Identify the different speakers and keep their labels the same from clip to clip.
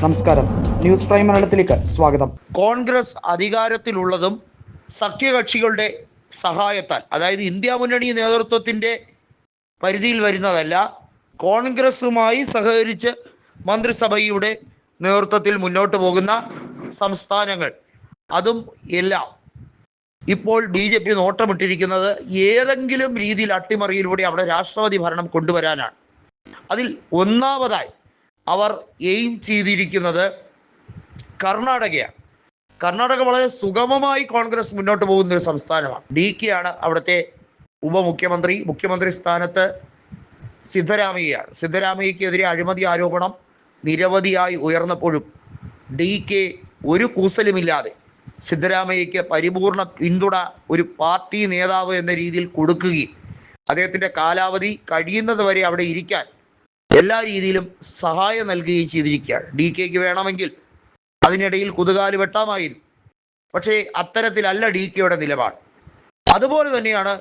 Speaker 1: നമസ്കാരം. News prime മലയാളത്തിലേക്ക് സ്വാഗതം.
Speaker 2: കോൺഗ്രസ് അധികാരത്തിലുള്ളതും സഖ്യകക്ഷികളുടെ സഹായത്താൽ അതായത് ഇന്ത്യ മുന്നണി നേതൃത്വത്തിന്റെ പരിധിയിൽ വരുന്നതല്ല കോൺഗ്രസുമായി സഹകരിച്ച് മന്ത്രിസഭയുടെ നേതൃത്വത്തിൽ മുന്നോട്ട് പോകുന്ന സംസ്ഥാനങ്ങൾ. അതും എല്ലാം ഇപ്പോൾ ബി ജെ പി നോട്ടമിട്ടിരിക്കുന്നത് ഏതെങ്കിലും രീതിയിൽ അട്ടിമറിയിലൂടെ അവിടെ രാഷ്ട്രപതി ഭരണം കൊണ്ടുവരാനാണ്. അതിൽ ഒന്നാമതായി അവർ എയിം ചെയ്തിരിക്കുന്നത് കർണാടകയാണ്. കർണാടക വളരെ സുഗമമായി കോൺഗ്രസ് മുന്നോട്ട് പോകുന്ന ഒരു സംസ്ഥാനമാണ്. ഡി കെ ആണ് അവിടുത്തെ ഉപമുഖ്യമന്ത്രി. മുഖ്യമന്ത്രി സ്ഥാനത്ത് സിദ്ധരാമയ്യയാണ്. സിദ്ധരാമയ്യക്കെതിരെ അഴിമതി ആരോപണം നിരവധിയായി ഉയർന്നപ്പോഴും ഡി കെ ഒരു കൂസലുമില്ലാതെ സിദ്ധരാമയ്യക്ക് പരിപൂർണ പിന്തുണ ഒരു പാർട്ടി നേതാവ് എന്ന രീതിയിൽ കൊടുക്കുകയും അദ്ദേഹത്തിന്റെ കാലാവധി കഴിയുന്നത് വരെ അവിടെ ഇരിക്കാൻ എല്ലാ രീതിയിലും സഹായം നൽകുകയും ചെയ്തിരിക്കുകയാണ്. ഡി കെക്ക് വേണമെങ്കിൽ അതിനിടയിൽ കുതുകാൽ വെട്ടാമായിരുന്നു. പക്ഷേ അത്തരത്തിലല്ല ഡി കെയുടെ നിലപാട്. അതുപോലെ തന്നെയാണ്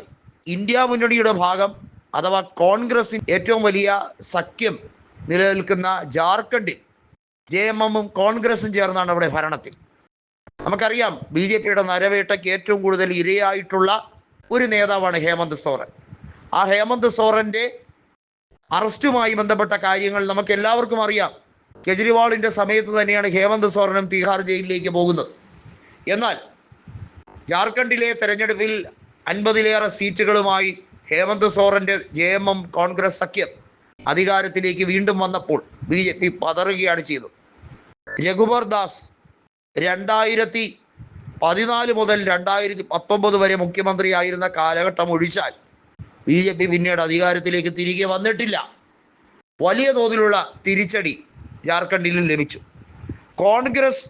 Speaker 2: ഇന്ത്യ മുന്നണിയുടെ ഭാഗം അഥവാ കോൺഗ്രസിന് ഏറ്റവും വലിയ സഖ്യം നിലനിൽക്കുന്ന ജാർഖണ്ഡിൽ ജെ എം എമ്മും കോൺഗ്രസും ചേർന്നാണ് അവിടെ ഭരണത്തിൽ. നമുക്കറിയാം ബി ജെ പിയുടെ നരവേട്ടയ്ക്ക് ഏറ്റവും കൂടുതൽ ഇരയായിട്ടുള്ള ഒരു നേതാവാണ് ഹേമന്ത് സോറൻ. ആ ഹേമന്ത് സോറന്റെ അറസ്റ്റുമായി ബന്ധപ്പെട്ട കാര്യങ്ങൾ നമുക്ക് എല്ലാവർക്കും അറിയാം. കെജ്രിവാളിന്റെ സമയത്ത് തന്നെയാണ് ഹേമന്ത് സോറനും തീഹാർ ജയിലിലേക്ക് പോകുന്നത്. എന്നാൽ ജാർഖണ്ഡിലെ തെരഞ്ഞെടുപ്പിൽ അൻപതിലേറെ സീറ്റുകളുമായി ഹേമന്ത് സോറന്റെ ജെ എം എം കോൺഗ്രസ് സഖ്യം അധികാരത്തിലേക്ക് വീണ്ടും വന്നപ്പോൾ ബി ജെ പി പതറുകയാണ് ചെയ്തത്. രഘുബർ ദാസ് രണ്ടായിരത്തി പതിനാല് മുതൽ രണ്ടായിരത്തി പത്തൊമ്പത് വരെ മുഖ്യമന്ത്രിയായിരുന്ന കാലഘട്ടം ഒഴിച്ചാൽ ബി ജെ പി പിന്നീട് അധികാരത്തിലേക്ക് തിരികെ വന്നിട്ടില്ല. വലിയ തോതിലുള്ള തിരിച്ചടി ജാർഖണ്ഡിലും ലഭിച്ചു. കോൺഗ്രസ്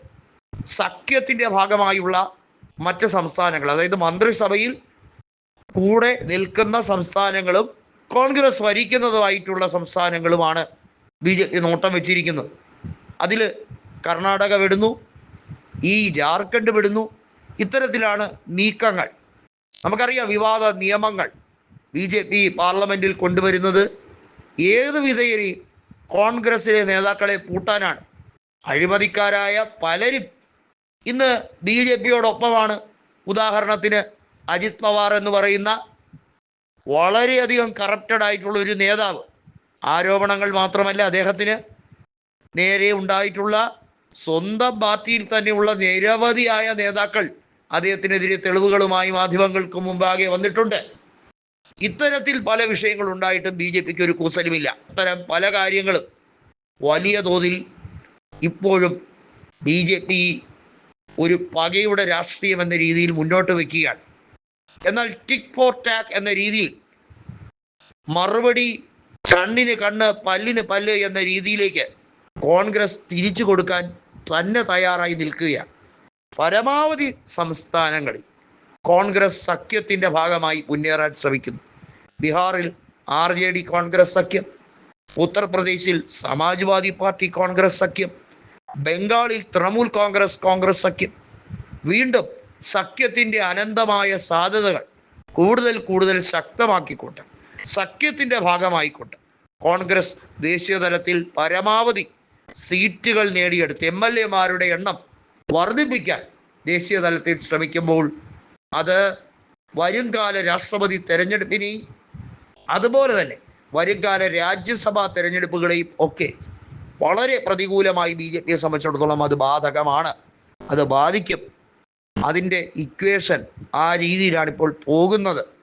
Speaker 2: സഖ്യത്തിന്റെ ഭാഗമായുള്ള മറ്റ് സംസ്ഥാനങ്ങൾ അതായത് മന്ത്രിസഭയിൽ കൂടെ നിൽക്കുന്ന സംസ്ഥാനങ്ങളും കോൺഗ്രസ് ഭരിക്കുന്നതുമായിട്ടുള്ള സംസ്ഥാനങ്ങളുമാണ് ബി ജെ പി നോട്ടം വെച്ചിരിക്കുന്നത്. അതിൽ കർണാടക വിടുന്നു ഈ ജാർഖണ്ഡ് വിടുന്നു. ഇത്തരത്തിലാണ് നീക്കങ്ങൾ. നമുക്കറിയാം വിവാദ നിയമങ്ങൾ ബി ജെ പി പാർലമെന്റിൽ കൊണ്ടുവരുന്നത് ഏത് വിധേയരെയും കോൺഗ്രസിലെ നേതാക്കളെ പൂട്ടാനാണ്. അഴിമതിക്കാരായ പലരും ഇന്ന് ബി ജെ പിയോടൊപ്പമാണ്. ഉദാഹരണത്തിന് അജിത് പവാർ എന്ന് പറയുന്ന വളരെയധികം കറപ്റ്റഡ് ആയിട്ടുള്ള ഒരു നേതാവ്. ആരോപണങ്ങൾ മാത്രമല്ല അദ്ദേഹത്തിന് നേരെ ഉണ്ടായിട്ടുള്ള സ്വന്തം പാർട്ടിയിൽ തന്നെയുള്ള നിരവധിയായ നേതാക്കൾ അദ്ദേഹത്തിനെതിരെ തെളിവുകളുമായി മാധ്യമങ്ങൾക്ക് മുമ്പാകെ വന്നിട്ടുണ്ട്. ഇത്തരത്തിൽ പല വിഷയങ്ങൾ ഉണ്ടായിട്ടും ബി ജെ പിക്ക് ഒരു കൂസലുമില്ല. അത്തരം പല കാര്യങ്ങളും വലിയ തോതിൽ ഇപ്പോഴും ബി ജെ പി ഒരു പകയുടെ രാഷ്ട്രീയം എന്ന രീതിയിൽ മുന്നോട്ട് വയ്ക്കുകയാണ് എന്നാൽ ടിക് ഫോർ ടാക് എന്ന രീതിയിൽ മറുപടി കണ്ണിന് കണ്ണ് പല്ലിന് പല്ല് എന്ന രീതിയിലേക്ക് കോൺഗ്രസ് തിരിച്ചു കൊടുക്കാൻ തന്നെ തയ്യാറായി നിൽക്കുകയാണ്. പരമാവധി സംസ്ഥാനങ്ങളിൽ കോൺഗ്രസ് സഖ്യത്തിന്റെ ഭാഗമായി മുന്നേറാൻ ശ്രമിക്കുന്നു. ബീഹാറിൽ ആർ ജെ ഡി കോൺഗ്രസ് സഖ്യം ഉത്തർപ്രദേശിൽ സമാജ്വാദി പാർട്ടി കോൺഗ്രസ് സഖ്യം ബംഗാളിൽ തൃണമൂൽ കോൺഗ്രസ് കോൺഗ്രസ് സഖ്യം. വീണ്ടും സഖ്യത്തിന്റെ അനന്തമായ സാധ്യതകൾ കൂടുതൽ കൂടുതൽ ശക്തമാക്കിക്കൊണ്ട് സഖ്യത്തിന്റെ ഭാഗമായിക്കൊണ്ട് കോൺഗ്രസ് ദേശീയ തലത്തിൽ പരമാവധി സീറ്റുകൾ നേടിയെടുത്ത് എം എൽ എമാരുടെ എണ്ണം വർദ്ധിപ്പിക്കാൻ ദേശീയ തലത്തിൽ ശ്രമിക്കുമ്പോൾ അത് വരുംകാല രാഷ്ട്രപതി തെരഞ്ഞെടുപ്പിനെയും അതുപോലെ തന്നെ വരുംകാല രാജ്യസഭാ തെരഞ്ഞെടുപ്പുകളെയും ഒക്കെ വളരെ പ്രതികൂലമായി ബി ജെ പിയെ സംബന്ധിച്ചിടത്തോളം അത് ബാധകമാണ്. അത് ബാധിക്കും. അതിന്റെ ഇക്വേഷൻ ആ രീതിയിലാണ് ഇപ്പോൾ പോകുന്നത്.